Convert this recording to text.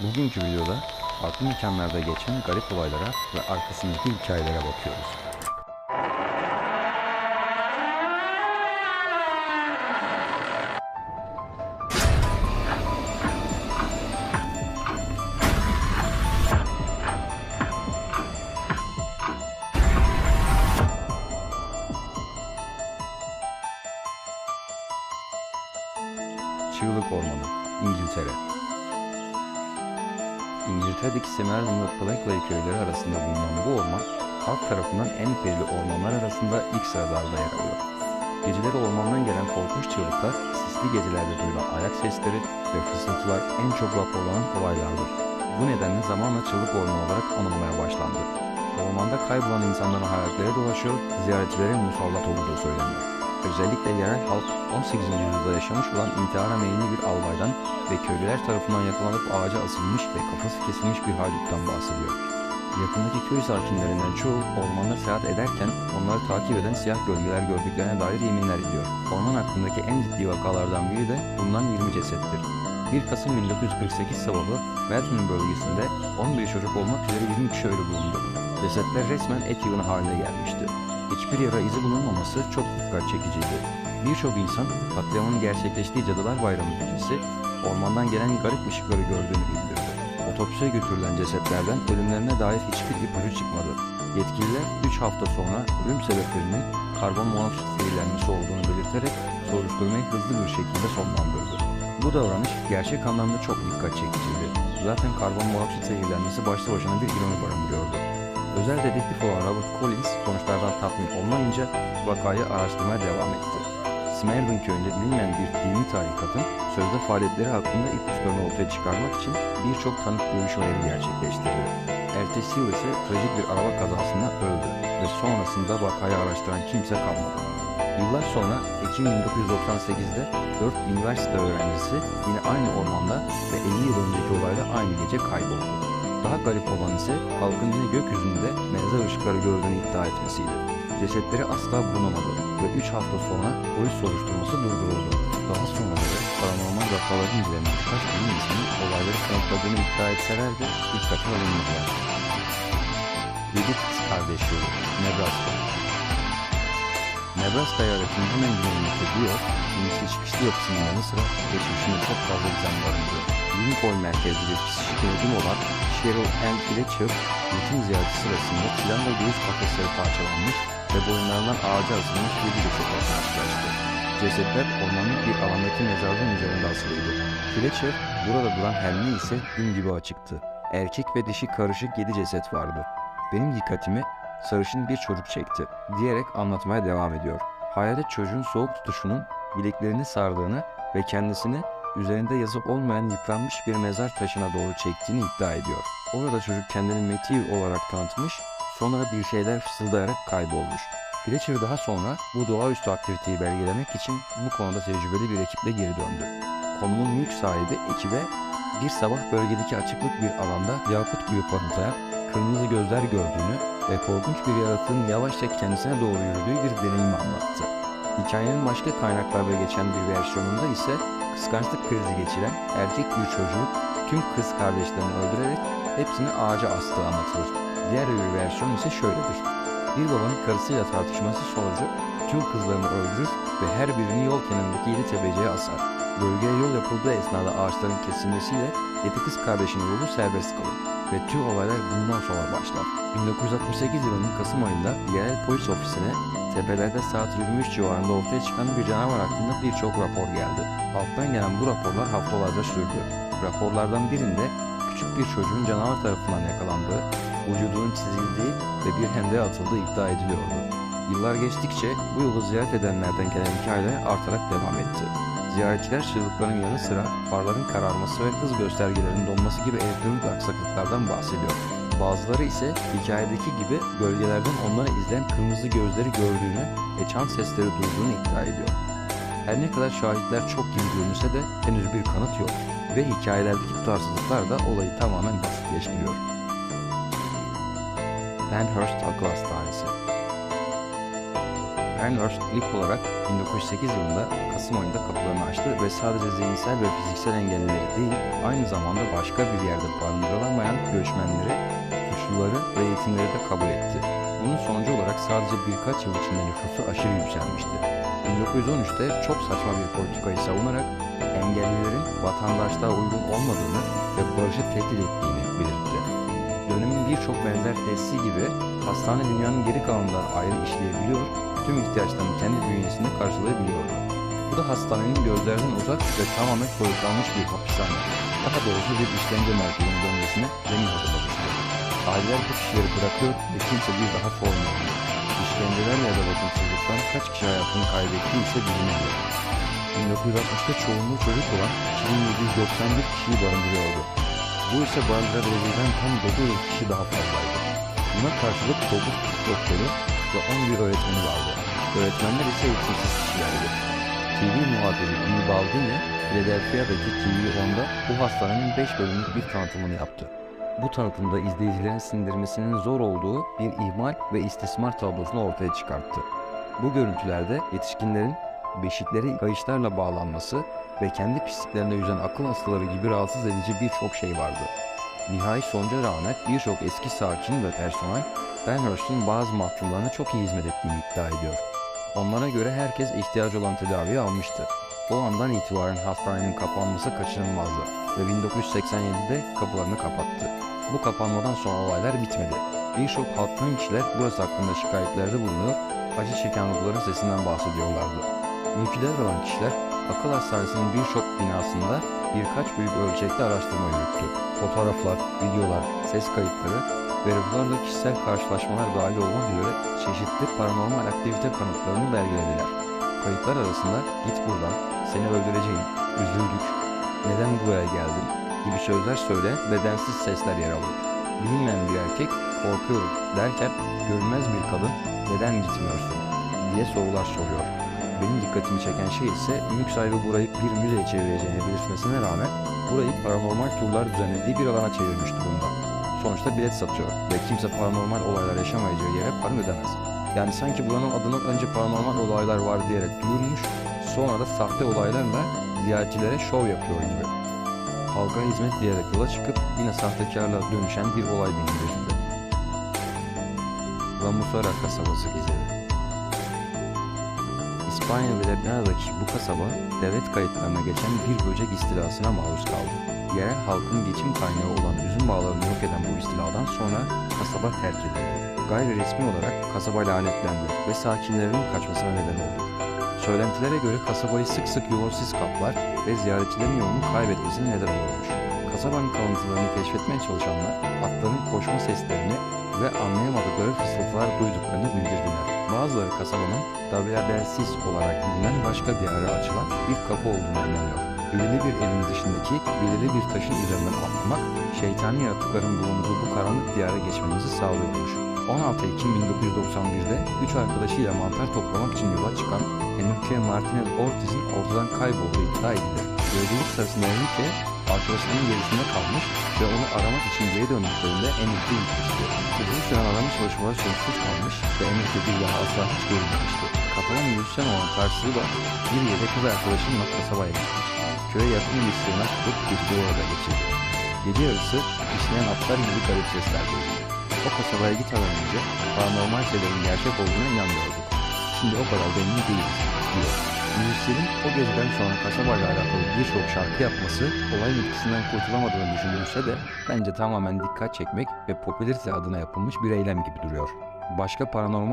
Bugünkü videoda farklı mekanlarda geçen garip olaylara ve arkasındaki hikayelere bakıyoruz. Çığlık Ormanı, İngiltere İngiltere'deki Semerlan ve Blackley köyleri arasında bulunan bu orman, halk tarafından en perili ormanlar arasında ilk sıralarda yer alıyor. Geceleri ormandan gelen korkunç çığlıklar, sisli gecelerde duyulan ayak sesleri ve fısıltılar en çok raporlanan olaylardır. Bu nedenle zamanla çığlık ormanı olarak anılmaya başlandı. Ormanda kaybolan insanların hayatları dolaşıyor, ziyaretçilere musallat olduğu söyleniyor. Özellikle yerel halk 18. yüzyılda yaşamış olan intihara meyilli bir albaydan ve köylüler tarafından yakalanıp ağaca asılmış ve kafası kesilmiş bir hayduttan bahsediyor. Yakındaki köy sakinlerinden çoğu ormanda seyahat ederken onları takip eden siyah gölgeler gördüklerine dair yeminler ediyor. Orman hakkındaki en ciddi vakalardan biri de bulunan 20 cesettir. 1 Kasım 1948 sabahı Melton bölgesinde 11 çocuk olmak üzere 20 kişi ölü bulundu. Cesetler resmen et yığını haline gelmişti. Hiçbir yara izi bulunmaması çok dikkat çekiciydi. Birçok insan katliamın gerçekleştiği Cadılar Bayramı gecesi ormandan gelen garip ışıkları gördüğünü bildirdi. Otopsiye götürülen cesetlerden ölümlerine dair hiçbir ipucu çıkmadı. Yetkililer 3 hafta sonra ölüm sebeplerinin karbon monoksit zehirlenmesi olduğunu belirterek soruşturmayı hızlı bir şekilde sonlandırdı. Bu davranış gerçek anlamda çok dikkat çekiciydi. Zaten karbon monoksit zehirlenmesi başlı başına bir ironi barındırıyordu. Özel dedektif olan Robert Collins sonuçlardan tatmin olmayınca vakayı araştırmaya devam etti. Smervin köyünde bilinmeyen bir dini tarikatın sözde faaliyetleri hakkında ipuçlarını ortaya çıkarmak için birçok tanık görüşmeleri gerçekleştirdi. Ertesi yıl ise trajik bir araba kazasında öldü ve sonrasında vakayı araştıran kimse kalmadı. Yıllar sonra Ekim 1998'de 4 üniversite öğrencisi yine aynı ormanda ve 50 yıl önceki olayda aynı gece kayboldu. Daha garip olan ise halkın yine gökyüzünde benzer ışıkları gördüğünü iddia etmesiydi. Cesetleri asla bulunamadı ve 3 hafta sonra polis soruşturması durduruldu. Daha sonra da paranormal vakaların inceleyen birkaç bilim insanı olayları kanıtladığını iddia etseler de dikkate alınmadılar. Yedi kız kardeşleri, Nebraska. Nebraska eyaletinin hemen güneyindeki Dior, inişli çıkışlı yapısının yanı sıra geçmişinde çok fazla gizem barındırıyor. Lincoln merkezli bir psikik yönetim olan Cheryl Ann Fletcher, rutin ziyareti sırasında silah ve göğüs kafesleri parçalanmış ve boyunlarından ağaca asılmış yedi cesetle karşılaştı. Cesetler ormanlık bir alandaki mezarlığın üzerinde asılıydı. Fletcher, burada duran her ne ise gün gibi açıktı. Erkek ve dişi karışık yedi ceset vardı. Benim dikkatimi sarışın bir çocuk çekti diyerek anlatmaya devam ediyor. Hayalet çocuğun soğuk tutuşunun bileklerini sardığını ve kendisini üzerinde yazı olmayan yıpranmış bir mezar taşına doğru çektiğini iddia ediyor. Orada çocuk kendini Matthew olarak tanıtmış, sonra bir şeyler fısıldayarak kaybolmuş. Fletcher daha sonra bu doğaüstü aktiviteyi belgelemek için bu konuda tecrübeli bir ekiple geri döndü. Konumun mülk sahibi ekibe bir sabah bölgedeki açıklık bir alanda yakut gibi parıldayan kırmızı gözler gördüğünü ve korkunç bir yaratığın yavaşça kendisine doğru yürüdüğü bir deneyimi anlattı. Hikayenin başka kaynaklarda geçen bir versiyonunda ise kıskançlık krizi geçiren erkek bir çocuğu tüm kız kardeşlerini öldürerek hepsini ağaca astığı anlatılır. Diğer bir versiyon ise şöyledir. Bir babanın karısıyla tartışması sonucu tüm kızlarını öldürür ve her birini yol kenarındaki yedi tepeciye asar. Bölgeye yol yapıldığı esnada ağaçların kesilmesiyle yedi kız kardeşin yolu serbest kalır ve tüm olaylar bundan sonra başlar. 1968 yılının Kasım ayında yerel polis ofisine tepelerde saat 23 civarında ortaya çıkan bir canavar hakkında birçok rapor geldi. Halktan gelen bu raporlar haftalarca sürdü. Raporlardan birinde küçük bir çocuğun canavar tarafından yakalandığı, vücudunun çizildiği ve bir hendeğe atıldığı iddia ediliyordu. Yıllar geçtikçe bu yolu ziyaret edenlerden gelen hikayeler artarak devam etti. Ziyaretçiler çığlıkların yanı sıra farların kararması ve hız göstergelerinin donması gibi elektronik aksaklıklardan bahsediyor. Bazıları ise hikayedeki gibi gölgelerden onları izleyen kırmızı gözleri gördüğünü ve çan sesleri duyduğunu iddia ediyor. Her ne kadar şahitler çok gibi görünse de henüz bir kanıt yok ve hikayelerdeki tutarsızlıklar da olayı tamamen basitleştiriyor. Penhurst Akıl Hastanesi Pennhurst ilk olarak 1908 yılında Kasım ayında kapılarını açtı ve sadece zihinsel ve fiziksel engellileri değil, aynı zamanda başka bir yerde barındırılamayan göçmenleri, suçluları ve yetimleri de kabul etti. Bunun sonucu olarak sadece birkaç yıl içinde nüfusu aşırı yükselmişti. 1913'te çok saçma bir politikayı savunarak engellilerin vatandaşlığa uygun olmadığını ve barışı tehdit ettiğini belirtti. Dönemin birçok benzer tesisi gibi hastane dünyanın geri kalanından ayrı işleyebiliyor, tüm ihtiyaçlarını kendi bünyesinde karşılayabiliyordu. Bu da hastanenin gözlerden uzak ve tamamen soyutlanmış bir hapishane, daha doğrusu bir işkence merkezine dönmesine zemin hazırlamıştı. Aileler bu kişileri bırakıyor ve kimse bir daha sormuyor. İşkencelerle ya da bakımsızlıktan kaç kişi hayatını kaybettiği ise bilinmiyor. 1960'ta çoğunluğu çocuk olan 2791 kişiyi barındırıyordu. Bu ise barındırabileceğinden tam 900 kişi daha fazlaydı. Buna karşılık 9 tıp doktoru ve 11 öğretmeni vardı. Öğretmenler ise eğitimsiz kişilerdi. TV muhabiri Lee Baldini, Philadelphia'daki TV10'da bu hastanenin 5 bölümlük bir tanıtımını yaptı. Bu tanıtımda izleyicilerin sindirmesinin zor olduğu bir ihmal ve istismar tablosunu ortaya çıkarttı. Bu görüntülerde yetişkinlerin beşikleri kayışlarla bağlanması ve kendi pisliklerinde yüzen akıl hastaları gibi rahatsız edici birçok şey vardı. Nihai sonuca rağmen birçok eski sakin ve personel Benhurst'un bazı mahkumlarına çok iyi hizmet ettiğini iddia ediyor. Onlara göre herkes ihtiyacı olan tedaviyi almıştı. O andan itibaren hastanenin kapanması kaçınılmazdı ve 1987'de kapılarını kapattı. Bu kapanmadan sonra olaylar bitmedi. Birçok halktan kişiler burası hakkında şikayetlerde bulunuyor, acı çeken sesinden bahsediyorlardı. Mülküdar olan kişiler akıl hastanesinin birçok binasında birkaç büyük ölçekli araştırma yürüttü. Fotoğraflar, videolar, ses kayıtları ve ruhlarla kişisel karşılaşmalar dahil olmak üzere çeşitli paranormal aktivite kanıtlarını belgelediler. Kayıtlar arasında git buradan, seni öldüreceğim, üzüldük, neden buraya geldin gibi sözler söyle bedensiz sesler yer alıyor. Bilinmeyen bir erkek korkuyorum derken görünmez bir kadın neden gitmiyorsun diye sorular soruyor. Benim dikkatimi çeken şey ise mülk sahibi burayı bir müzeye çevireceğini belirtmesine rağmen burayı paranormal turlar düzenlediği bir alana çevirmişti bundan. Sonuçta bilet satıyor ve kimse paranormal olaylar yaşamayacağı yere para ödemez. Yani sanki buranın adını önce paranormal olaylar var diyerek duyurmuş, sonra da sahte olaylarla ziyaretçilere şov yapıyor gibi. Halka hizmet diyerek yola çıkıp yine sahtekarla dönüşen bir olay benim gözümde. La Musara kasabası gizemi. İspanya ve Lebana'daki bu kasaba devlet kayıtlarına geçen bir böcek istilasına maruz kaldı. Yerel halkın geçim kaynağı olan üzüm bağlarını yok eden bu istiladan sonra kasaba terk edildi. Gayri resmi olarak kasaba lanetlendi ve sakinlerinin kaçmasına neden oldu. Söylentilere göre kasabayı sık sık yolsuz kaplar ve ziyaretçilerin yolunu kaybetmesine neden oluyormuş. Kasabanın kalıntılarını keşfetmeye çalışanlar atların koşma seslerini ve anlayamadıkları fısıltılar duyduklarını bildirdiler. Bazıları kasabanın Davia del Sis olarak bilinen başka bir ara açılan bir kapı olduğuna inanıyor. Belirli bir evin dışındaki belirli bir taşın üzerinden atlamak, şeytani yaratıkların bulunduğu bu karanlık diyara geçmemizi sağlıyormuş. 16 Ekim 1991'de üç arkadaşıyla mantar toplamak için yola çıkan Enrique Martinez Ortiz'in ortadan kaybolduğu iddia edilir. Yolculuk sırasında Enrique arkadaşlarının gerisinde kalmış ve onu aramak için geri döndüklerinde Enrique gitmişti. Uzun süren arama çalışmaları sonuçsuz kalmış ve Enrique bir daha asla hiç görülmemişti. Kapanan müzisyen olan karşılığı da bir yere kız arkadaşımla kasabaya gitmiş. Köye yakın bir sığınak tutup geceyi orada geçirdi. Gece yarısı işleyen atlar gibi garip sesler duydum. O kasabaya gitmeden önce paranormal şeylerin gerçek olduğuna inanmıyorduk. Şimdi o kadar da emin değiliz, diyor. Müzisyenin o geceden sonra kasabayla alakalı birçok şarkı yapması olayın etkisinden kurtulamadığını düşünülse de bence tamamen dikkat çekmek ve popülarite adına yapılmış bir eylem gibi duruyor. Başka paranormal